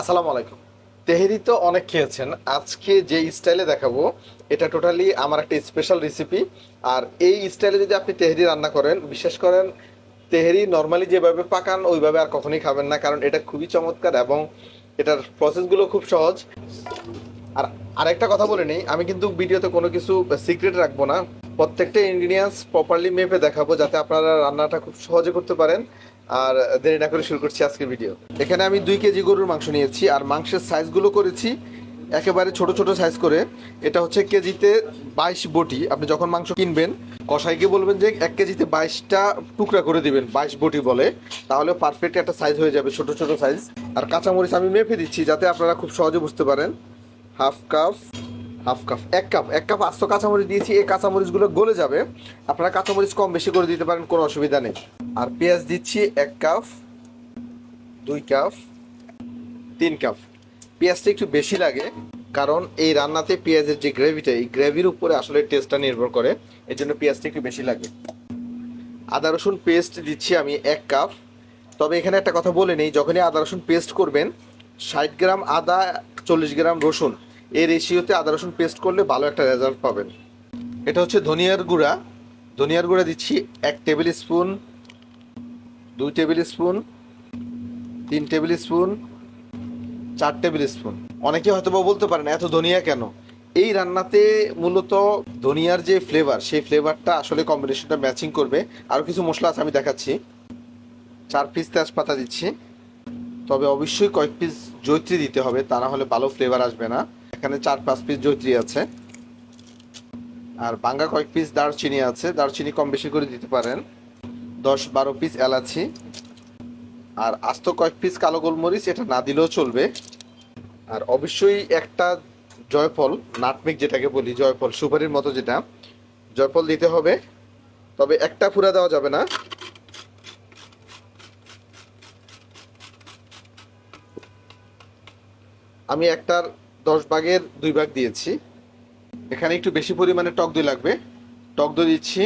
আসসালামু আলাইকুম। তেহেরি তো অনেক খেয়েছেন। আজকে যে স্টাইলে দেখাবো, এটা টোটালি আমার একটা স্পেশাল রেসিপি আর এই স্টাইলে যদি আপনি তেহেরি রান্না করেন, বিশেষ করেন তেহেরি নর্মালি যেভাবে পাকান, ওইভাবে আর কখনোই খাবেন না, কারণ এটা খুবই চমৎকার এবং এটার প্রসেসগুলো খুব সহজ। আর আরেকটা কথা বলে নিই, আমি কিন্তু ভিডিওতে কোনো কিছু সিক্রেট রাখব না। প্রত্যেকটা ইনগ্রিডিয়েন্টস প্রপারলি মেপে দেখাবো, যাতে আপনারা রান্নাটা খুব সহজে করতে পারেন। আর দেরি না করে শুরু করছি আজকের ভিডিও এখানে আমি দুই কেজি গরুর মাংস নিয়েছি, আর মাংসের সাইজগুলো করেছি একেবারে ছোট ছোট সাইজ করে। এটা হচ্ছে কেজিতে বাইশ বটি। আপনি যখন মাংস কিনবেন কষাইকে বলবেন যে এক কেজিতে বাইশটা টুকরা করে দিবেন, বাইশ বটি বলে। তাহলে পারফেক্ট একটা সাইজ হয়ে যাবে, ছোট ছোট সাইজ আর কাঁচামরিচ আমি মেপে দিচ্ছি, যাতে আপনারা খুব সহজে বুঝতে পারেন। হাফ কাপ হাফ কাপ, এক কাপ এক কাপ আস্ত কাঁচামরিচ দিয়েছি, এই কাঁচামরিচগুলো গলে যাবে। আপনারা কাঁচামরিচ কম বেশি করে দিতে পারেন, কোনো অসুবিধা নেই। আর পেঁয়াজ দিচ্ছি এক কাপ, দুই কাপ, তিন কাপ। পেঁয়াজটা একটু বেশি লাগে, কারণ এই রান্নাতে পেঁয়াজের যে গ্রেভিটা, এই গ্রেভির উপরে আসলে টেস্টটা নির্ভর করে এর জন্য পেঁয়াজটা একটু বেশি লাগে। আদা, রসুন পেস্ট দিচ্ছি আমি এক কাপ। তবে এখানে একটা কথা বলে নিই, যখনই আদা, রসুন পেস্ট করবেন, ষাট গ্রাম আদা, চল্লিশ গ্রাম রসুন, এই রেশিওতে আদা, রসুন পেস্ট করলে ভালো একটা রেজাল্ট পাবেন। এটা হচ্ছে ধনিয়ার গুঁড়া। ধনিয়ার গুঁড়া দিচ্ছি এক টেবিল স্পুন দুই টেবিল স্পুন, তিন টেবিল স্পুন, চার টেবিল স্পুন। অনেকে হয়তো বলতে পারেন, এত ধনিয়া কেন? এই রান্নাতে মূলত ধনিয়ার যে ফ্লেভার সেই ফ্লেভারটা আসলে কম্বিনেশনটা ম্যাচিং করবে। আরও কিছু মশলা আছে, আমি দেখাচ্ছি। চার পিস তেজপাতা দিচ্ছি। তবে অবশ্যই কয়েক পিস জৈত্রী দিতে হবে, তা না হলে ভালো ফ্লেভার আসবে না। এখানে চার, পাঁচ পিস জৈত্রী আছে। আর বাঙ্গা কয়েক পিস দারচিনি আছে। দারচিনি কম বেশি করে দিতে পারেন। দশ বারো পিস এলাচি আর আস্ত কয়েক পিস কালো গোলমরিচ, এটা না দিলেও চলবে। আর অবশ্যই একটা জয়ফল, নাটমিক যেটাকে বলি, জয়ফল, সুপারির মতো যেটা, জয়ফল দিতে হবে। তবে একটা ফুরা দেওয়া যাবে না। আমি একটার দশ ভাগের দুই ভাগ দিয়েছি। এখানে একটু বেশি পরিমাণে টক দই লাগবে। টক দই দিচ্ছি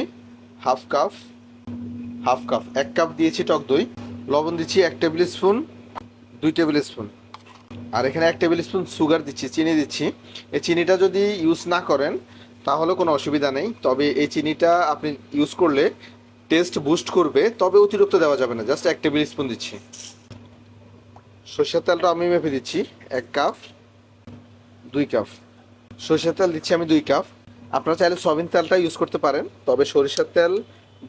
হাফ কাপ। হাফ কাপ, এক কাপ দিয়েছি টক দই, লবণ দিচ্ছি এক টেবিল স্পুন, দুই টেবিল স্পুন। আর এখানে এক টেবিল স্পুন সুগার দিচ্ছি, চিনি দিচ্ছি। এই চিনিটা যদি ইউজ না করেন, তাহলে কোনো অসুবিধা নেই। তবে এই চিনিটা আপনি ইউজ করলে টেস্ট বুস্ট করবে, তবে অতিরিক্ত দেওয়া যাবে না, জাস্ট এক টেবিল স্পুন দিচ্ছি। সরষের তেলটা আমি মেপে দিচ্ছি, এক কাপ, দুই কাপ। সরষের তেল দিচ্ছি আমি দুই কাপ। আপনারা চাইলে সয়াবিন তেলটা ইউজ করতে পারেন, তবে সরিষার তেল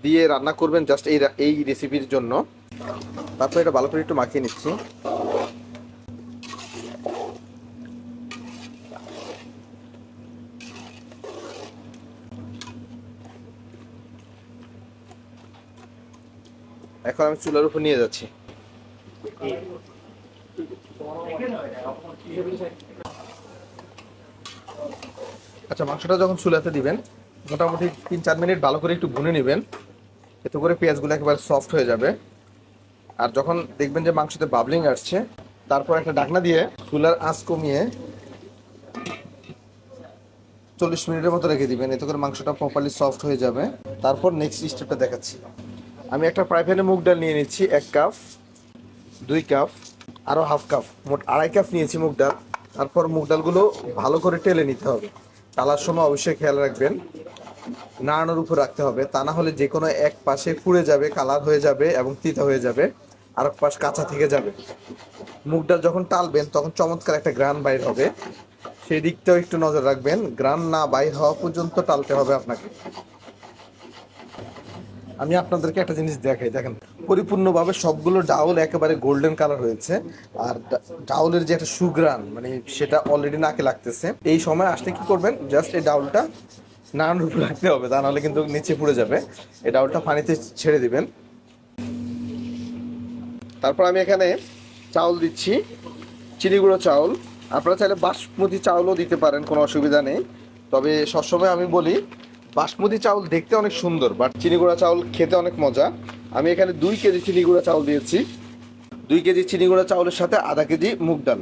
দিয়ে রান্না করবেন জাস্ট এই এই রেসিপির জন্য। তারপর এটা ভালো করে একটু মাখিয়ে নিচ্ছি। এখন আমি চুলার উপর নিয়ে যাচ্ছি। আচ্ছা মাংসটা যখন চুলাতে দিবেন মোটামুটি তিন চার মিনিট ভালো করে একটু ভুনে নেবেন। এতে করে পেঁয়াজগুলো একেবারে সফট হয়ে যাবে। আর যখন দেখবেন যে মাংসতে বাবলিং আসছে, তারপর একটা ঢাকনা দিয়ে চুলার আঁচ কমিয়ে চল্লিশ মিনিটের মতো রেখে দিবেন। এতে করে মাংসটা প্রপারলি সফট হয়ে যাবে। তারপর নেক্সট স্টেপটা দেখাচ্ছি। আমি একটা ফ্রাই প্যানে মুগ ডাল নিয়ে নিচ্ছি, এক কাপ দুই কাপ আরও হাফ কাপ মোট আড়াই কাপ নিয়েছি মুগ ডাল। তারপর মুগ ডালগুলো ভালো করে টেলে নিতে হবে। তালার সময় অবশ্যই খেয়াল রাখবেন। নাড়ানোর উপর রাখতে হবে। তা না হলে যে কোনো এক পাশে পুড়ে যাবে, কালার হয়ে যাবে এবং তিতা হয়ে যাবে আর পাশ কাঁচা থেকে যাবে। মুগ ডাল যখন টালবেন, তখন চমৎকার একটা গ্রান বাইর হবে। সেই দিকটাও একটু নজর রাখবেন। গ্রান না বাইর হওয়া পর্যন্ত টালতে হবে আপনাকে। আমি আপনাদেরকে একটা জিনিস দেখাই, দেখেন। পরিপূর্ণভাবে সবগুলো ডাউল একেবারে গোল্ডেন কালার হয়েছে। আর ডাউলের যে একটা সুগ্রান মানে সেটা অলরেডি নাকে লাগতেছে। এই সময় আসলে কি করবেন? জাস্ট এই ডাউলটা নানান রূপে রাখতে হবে, তা নাহলে কিন্তু নিচে পড়ে যাবে। এই ডাউলটা পানিতে ছেড়ে দিবেন। তারপর আমি এখানে চাউল দিচ্ছি, চিনি গুঁড়ো চাউল। আপনারা চাইলে বাসমতি চাউলও দিতে পারেন, কোনো অসুবিধা নেই। তবে সবসময় আমি বলি বাসমতি চাউল দেখতে অনেক সুন্দর বাট চিনি গুঁড়া চাউল খেতে অনেক মজা। আমি এখানে দুই কেজি চিনি গুঁড়া চাউল দিয়েছি। দুই কেজি চিনি গুঁড়া চাউলের সাথে আধা কেজি মুগ ডাল।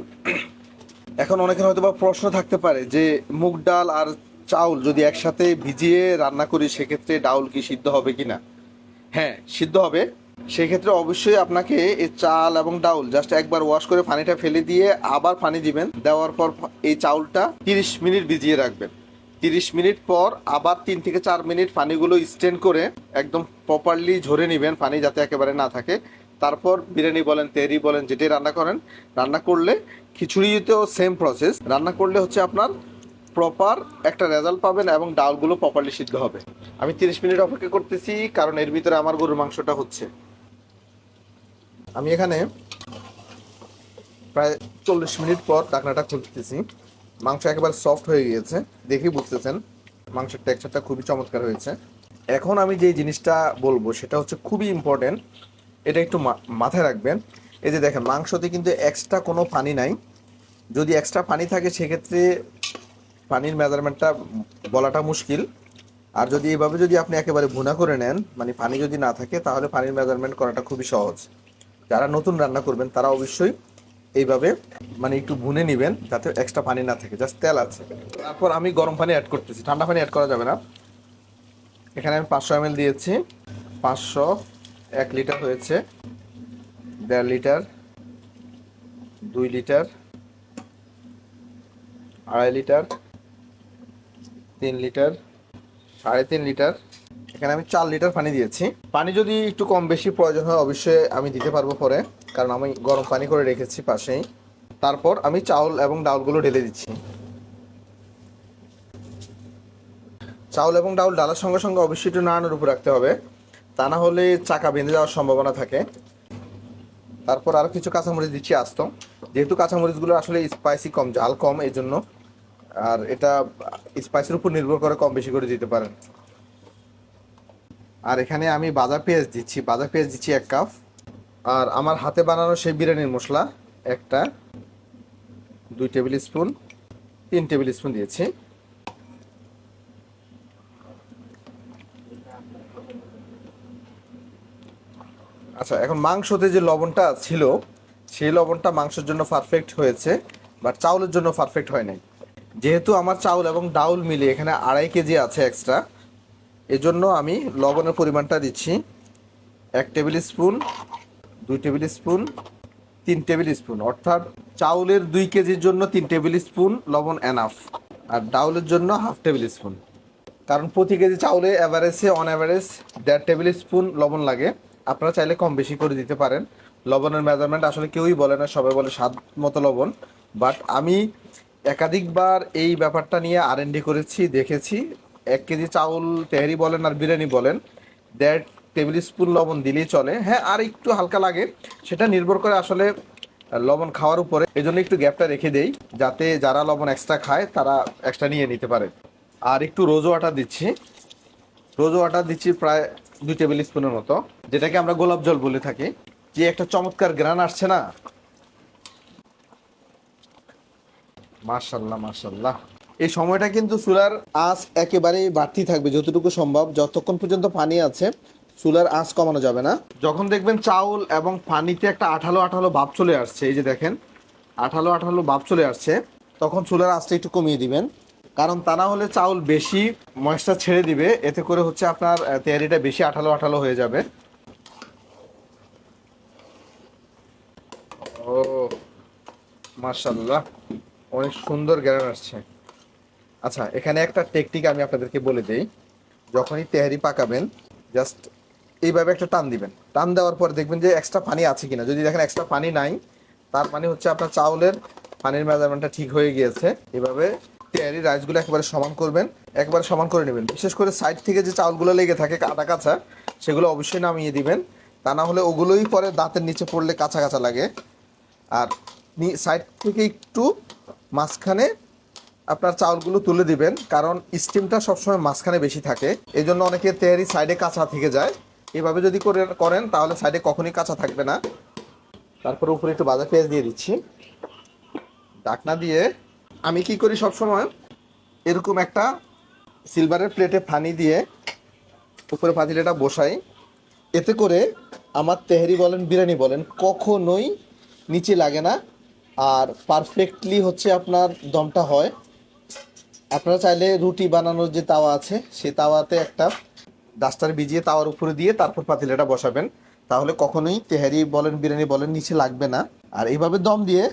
এখন অনেকের হয়তো বা প্রশ্ন থাকতে পারে যে, মুগ ডাল আর চাউল যদি একসাথে ভিজিয়ে রান্না করি, সেক্ষেত্রে ডাউল কি সিদ্ধ হবে কি না হ্যাঁ সিদ্ধ হবে। সেক্ষেত্রে অবশ্যই আপনাকে এই চাল এবং ডাউল জাস্ট একবার ওয়াশ করে পানিটা ফেলে দিয়ে আবার পানি দিবেন। দেওয়ার পর এই চাউলটা তিরিশ মিনিট ভিজিয়ে রাখবেন। তিরিশ মিনিট পর আবার তিন থেকে চার মিনিট পানিগুলো স্টেন করে একদম প্রপারলি ঝরে নেবেন, পানি যাতে একেবারে না থাকে। তারপর বিরিয়ানি বলেন তেরি বলেন, যেটাই রান্না করেন, রান্না করলে খিচুড়িতেও সেম প্রসেস রান্না করলে হচ্ছে আপনার প্রপার একটা রেজাল্ট পাবেন এবং ডালগুলো প্রপারলি সিদ্ধ হবে। আমি তিরিশ মিনিট অপেক্ষা করতেছি, কারণ এর ভিতরে আমার গরুর মাংসটা হচ্ছে। আমি এখানে প্রায় চল্লিশ মিনিট পর ঢাকনাটা খুলতেছি। মাংস একেবারে সফট হয়ে গিয়েছে, দেখেই বুঝতেছেন। মাংসের টেক্সচারটা খুবই চমৎকার হয়েছে। এখন আমি যে জিনিসটা বলব, সেটা হচ্ছে খুবই ইম্পর্টেন্ট এটা একটু মাথায় রাখবেন। এই যে দেখেন, মাংসতে কিন্তু এক্সট্রা কোনো পানি নাই। যদি এক্সট্রা পানি থাকে, সেক্ষেত্রে পানির মেজারমেন্টটা বলাটা মুশকিল। আর যদি এভাবে যদি আপনি একেবারে ভুনা করে নেন মানে পানি যদি না থাকে, তাহলে পানির মেজারমেন্ট করাটা খুবই সহজ। যারা নতুন রান্না করবেন, তারা অবশ্যই এইভাবে মানে একটু ভুনে নেবেন যাতে এক্সট্রা পানি না থাকে জাস্ট তেল আছে। তারপর আমি গরম পানি অ্যাড করতেছি, ঠান্ডা পানি অ্যাড করা যাবে না। এখানে আমি পাঁচশো এম দিয়েছি, পাঁচশো এক লিটার হয়েছে, দেড় লিটার, দুই লিটার, আড়াই লিটার, তিন লিটার, সাড়ে তিন লিটার। এখানে আমি চার লিটার পানি দিয়েছি। পানি যদি একটু কম বেশি প্রয়োজন হয়, অবশ্যই আমি দিতে পারব পরে। কারণ আমি গরম পানি করে রেখেছি পাশেই। তারপর আমি চাউল এবং ডাউলগুলো ঢেলে দিচ্ছি। চাউল এবং ডাউল ডালার সঙ্গে সঙ্গে অবশ্যই একটু নাড়ানোর উপর রাখতে হবে। তা না হলে চাকা বেঁধে যাওয়ার সম্ভাবনা থাকে। তারপর আরও কিছু কাঁচামরিচ দিচ্ছি, আস্ত। যেহেতু কাঁচামরিচগুলো আসলে স্পাইসি কম, ঝাল কম এই জন্য আর এটা স্পাইসের উপর নির্ভর করে কম বেশি করে দিতে পারেন। আর এখানে আমি বাজার পেঁয়াজ দিচ্ছি। বাজার পেঁয়াজ দিচ্ছি এক কাপ। আর আমার হাতে বানানো সেই বিরিয়ানির মশলা, একটা, দুই টেবিল স্পুন তিন টেবিল স্পুন দিয়েছি। আচ্ছা এখন মাংসতে যে লবণটা ছিল, সেই লবণটা মাংসের জন্য পারফেক্ট হয়েছে বাট চাউলের জন্য পারফেক্ট হয় নাই। যেহেতু আমার চাউল এবং ডাউল মিলে এখানে আড়াই কেজি আছে এক্সট্রা এজন্য আমি লবণের পরিমাণটা দিচ্ছি। এক টেবিল স্পুন দুই টেবিল স্পুন, তিন টেবিল স্পুন, অর্থাৎ চাউলের দুই কেজির জন্য তিন টেবিল স্পুন লবণ এনাফ আর ডাউলের জন্য হাফ টেবিল স্পুন। কারণ প্রতি কেজি চাউলে অ্যাভারেজে অন অ্যাভারেজ দেড় টেবিল স্পুন লবণ লাগে। আপনারা চাইলে কম বেশি করে দিতে পারেন। লবণের মেজারমেন্ট আসলে কেউই বলে না, সবাই বলে স্বাদ মতো লবণ। বাট আমি একাধিকবার এই ব্যাপারটা নিয়ে আর করেছি, দেখেছি। এক কেজি চাউল তেহারি বলেন আর বিরিয়ানি বলেন, দেড় টেবিল স্পুন লবণ দিলেই চলে। হ্যাঁ আর একটু হালকা লাগে, সেটা নির্ভর করে আসলে লবণ খাওয়ার উপরে। এই জন্য একটু গ্যাপটা রেখে দেই, যাতে যারা লবণ এক্সট্রা খায়, তারা এক্সট্রা নিয়ে নিতে পারে। আর একটু রোজো আটা দিচ্ছি। রোজো আটা দিচ্ছি প্রায় দুই টেবিল স্পুনের মতো, যেটাকে আমরা গোলাপ জল বলে থাকি। যে একটা চমৎকার গ্রান আসছে না? মার্শাল্লাহ মার্শাল্লাহ এই সময়টা কিন্তু চুলার আঁচ একেবারেই বাড়তি থাকবে, যতটুকু সম্ভব। যতক্ষণ পর্যন্ত পানি আছে চুলার আঁচ কমানো যাবে না। যখন দেখবেন চাউল এবং পানিতে একটা আঠালো আঠালো ভাব চলে আসছে, এই যে দেখেন, আঠালো আঠালো ভাব চলে আসছে, তখন চুলার আঁচটা একটু কমিয়ে দিবেন। কারণ তা না হলে চাউল বেশি ময়েশ্চার ছেড়ে দিবে, এতে করে হচ্ছে আপনার তেয়ারিটা বেশি আঠালো আঠালো হয়ে যাবে। ও মার্শাল্লাহ অনেক সুন্দর গ্যারান আসছে। আচ্ছা এখানে একটা টেকনিক আমি আপনাদেরকে বলে দেই। যখনই তেহারি পাকাবেন, জাস্ট এইভাবে একটা টান দিবেন। টান দেওয়ার পর দেখবেন যে এক্সট্রা পানি আছে কিনা। যদি দেখেন এক্সট্রা পানি নাই, তার মানে হচ্ছে আপনার চাউলের পানির মেজারমেন্টটা ঠিক হয়ে গিয়েছে। এভাবে তেহারি রাইসগুলো একেবারে সমান করবেন, একবারে সমান করে নেবেন। বিশেষ করে সাইড থেকে যে চাউলগুলো লেগে থাকে কাটা কাঁচা, সেগুলো অবশ্যই নামিয়ে দিবেন। তা না হলে ওগুলোই পরে দাঁতের নিচে পড়লে কাঁচা কাঁচা লাগে। আর সাইড থেকে একটু মাঝখানে আপনার চাউলগুলো তুলে দিবেন, কারণ স্টিমটা সবসময় মাঝখানে বেশি থাকে। এই জন্য অনেকে তেয়ারি সাইডে কাঁচা থেকে যায়। এভাবে যদি করে, করেন, তাহলে সাইডে কখনই কাঁচা থাকবে না। তারপর উপরে একটু বাজার পেঁয়াজ দিয়ে দিচ্ছি। ডাকনা দিয়ে আমি কি করি সবসময়? এরকম একটা সিলভারের প্লেটে ফানি দিয়ে উপরে পাতিলেটা বসাই। এতে করে আমার তেহারি বলেন, বিরিয়ানি বলেন, কখনোই নিচে লাগে না। আর পারফেক্টলি হচ্ছে আপনার দমটা হয়। আপনারা চাইলে রুটি বানানোর যে তাওয়া আছে সেই তাওয়াতে একটা ডাস্টার ভিজিয়ে তাওয়ার উপরে দিয়ে তারপর পাতিলাটা বসাবেন। তাহলে কখনোই তেহারি বলেন, বিরিয়ানি বলেন, নিচে লাগবে না। আর এইভাবে দম দিয়ে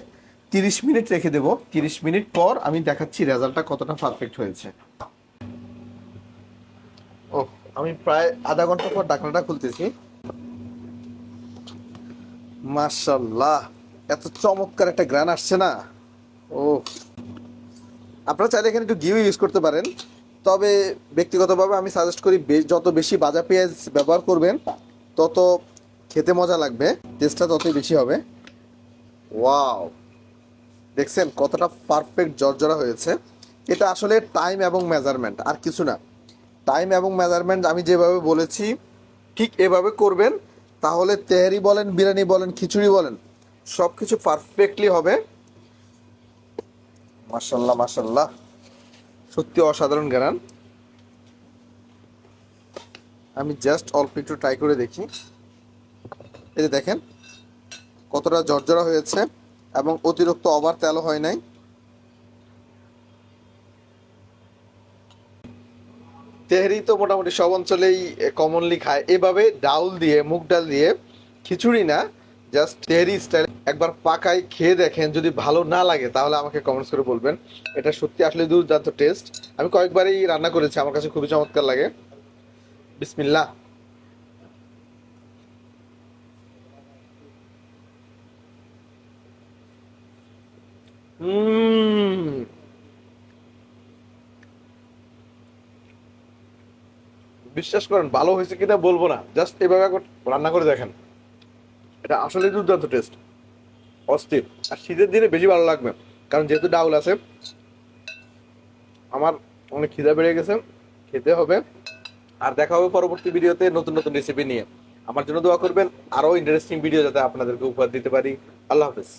তিরিশ মিনিট রেখে দেবো। তিরিশ মিনিট পর আমি দেখাচ্ছি রেজাল্টটা কতটা পারফেক্ট হয়েছে। ও, আমি প্রায় আধা ঘণ্টা পর ডাকনাটা খুলতেছি। মাশাল্লাহ এত চমৎকার একটা গ্রান আসছে না। ও, আপনারা চাইলে এখানে একটু ঘিও ইউজ করতে পারেন। তবে ব্যক্তিগতভাবে আমি সাজেস্ট করি যত বেশি বাজা পেঁয়াজ ব্যবহার করবেন, তত খেতে মজা লাগবে টেস্টটা ততই বেশি হবে। ওয়াও দেখছেন কতটা পারফেক্ট জর্জরা হয়েছে। এটা আসলে টাইম এবং মেজারমেন্ট আর কিছু না। টাইম এবং মেজারমেন্ট আমি যেভাবে বলেছি, ঠিক এভাবে করবেন, তাহলে তেহারি বলেন, বিরিয়ানি বলেন, খিচুড়ি বলেন সব কিছু পারফেক্টলি হবে। মার্শাল্লাহ মার্শাল্লাহ সত্যি অসাধারণ জ্ঞান আমি জাস্ট অল্প একটু ট্রাই করে দেখি। এই দেখেন, কতটা জর্জরা হয়েছে এবং অতিরিক্ত ওভার তেলও হয় নাই। তেহরি তো মোটামুটি সব অঞ্চলেই কমনলি খায়। এভাবে ডাউল দিয়ে, মুগ ডাল দিয়ে খিচুড়ি না জাস্ট তেহরি স্টাইল একবার পাকাই খেয়ে দেখেন, যদি ভালো না লাগে, তাহলে আমাকে কমেন্টস করে বলবেন। এটা সত্যি আসলে দুর্দান্ত টেস্ট আমি কয়েকবারই রান্না করেছি, আমার কাছে খুবই চমৎকার লাগে। বিসমিল্লাহ। হুম। বিশ্বাস করেন, ভালো হয়েছে কিনা বলব না। জাস্ট এভাবে রান্না করে দেখেন। এটা আসলে দুর্দান্ত টেস্ট অস্থির। আর শীতের দিনে বেশি ভালো লাগবে। কারণ যেহেতু ডাউল আছে, আমার অনেক খিদা বেড়ে গেছে, খেতে হবে। আর দেখা হবে পরবর্তী ভিডিওতে নতুন নতুন রেসিপি নিয়ে। আমার জন্য দোয়া করবেন, আরও ইন্টারেস্টিং ভিডিও যাতে আপনাদেরকে উপহার দিতে পারি। আল্লাহ হাফেজ।